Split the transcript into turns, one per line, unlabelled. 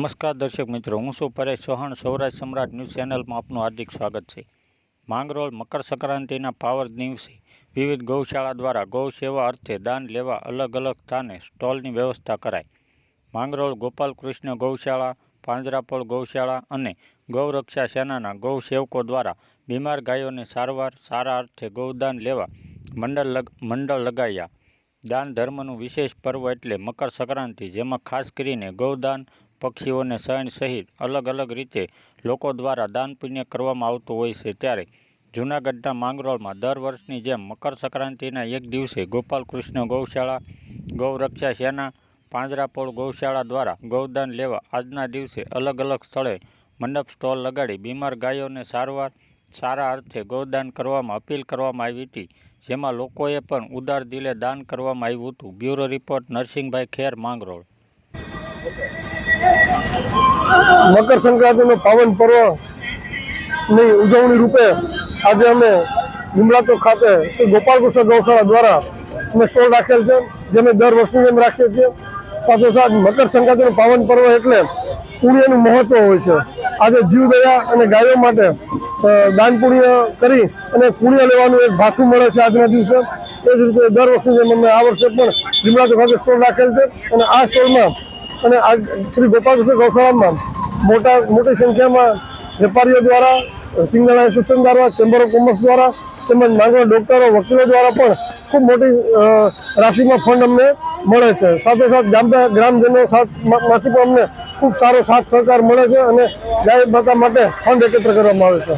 નમસ્કાર દર્શક મિત્રો, હું છું પરેશ ચૌહાણ. સૌરાષ્ટ્ર સમ્રાટ ન્યૂઝ ચેનલમાં આપનું હાર્દિક સ્વાગત છે. માંગરોળ મકર સંક્રાંતિના પાવર દિવસે વિવિધ ગૌશાળા દ્વારા ગૌ સેવા અર્થે દાન લેવા અલગ અલગ સ્થાને સ્ટોલની વ્યવસ્થા કરાઈ. માંગરોળ ગોપાલ કૃષ્ણ ગૌશાળા, પાંજરાપોળ ગૌશાળા અને ગૌરક્ષા સેનાના ગૌ સેવકો દ્વારા બીમાર ગાયોને સારવાર, સારા અર્થે ગૌદાન લેવા મંડળ મંડળ લગાવ્યા દાન ધર્મનું વિશેષ પર્વ એટલે મકર સંક્રાંતિ, જેમાં ખાસ કરીને ગૌદાન પક્ષીઓને શયન સહિત અલગ અલગ રીતે લોકો દ્વારા દાન પુણ્ય કરવામાં આવતું હોય છે ત્યારે જૂનાગઢના માંગરોળમાં દર વર્ષની જેમ મકર સંક્રાંતિના એક દિવસે ગોપાલકૃષ્ણ ગૌશાળા ગૌરક્ષા સેના પાંજરાપોળ ગૌશાળા દ્વારા ગૌદાન લેવા આજના દિવસે અલગ અલગ સ્થળે મંડપ સ્ટોલ લગાડી બીમાર ગાયોને સારવાર, સારા અર્થે ગૌદાન કરવામાં અપીલ કરવામાં આવી હતી, જેમાં લોકોએ પણ ઉદાર દિલે દાન કરવામાં આવ્યું હતું. Bureau report Narsinhbhai Kher, Mangrol.
મકર સંક્રાંતિનો પાવન પર્વની ઉજવણી રૂપે આજે અમે ગુમલા ચોક ખાતે શ્રી ગોપાલકૃષ્ણ ગૌશાળા દ્વારા અમે સ્ટોલ રાખેલ છે જે અમે દર વર્ષની જેમ રાખીએ છીએ. સાથોસાથ મકર સંક્રાંતિનો પાવન પર્વ એટલે પુણ્યનું મહત્વ હોય છે. આજે જીવદયા અને ગાયો માટે દાન પુણ્ય કરી અને પુણ્ય લેવાનું એક ભાથું મળે છે આજના દિવસે. એ જ રીતે દર વર્ષની જેમ અમે આ વર્ષે પણ ગુમલા ચોક ખાતે સ્ટોલ રાખેલ છે અને આ સ્ટોલમાં અને આ શ્રી ગોપાલકૃષ્ણ ગૌશાળામાં મોટા, મોટી સંખ્યામાં વેપારીઓ દ્વારા, સિંગલ એસોસિએશન દ્વારા ચેમ્બર ઓફ કોમર્સ દ્વારા તેમજ માંગવા ડોક્ટરો વકીલો દ્વારા પણ ખૂબ મોટી રાશિમાં ફંડ અમને મળે છે. સાથોસાથ ગામ ગ્રામજનો સાથમાંથી પણ અમને ખૂબ સારો સાથ સહકાર મળે છે અને ગાય માતા માટે ફંડ એકત્ર કરવામાં આવે છે.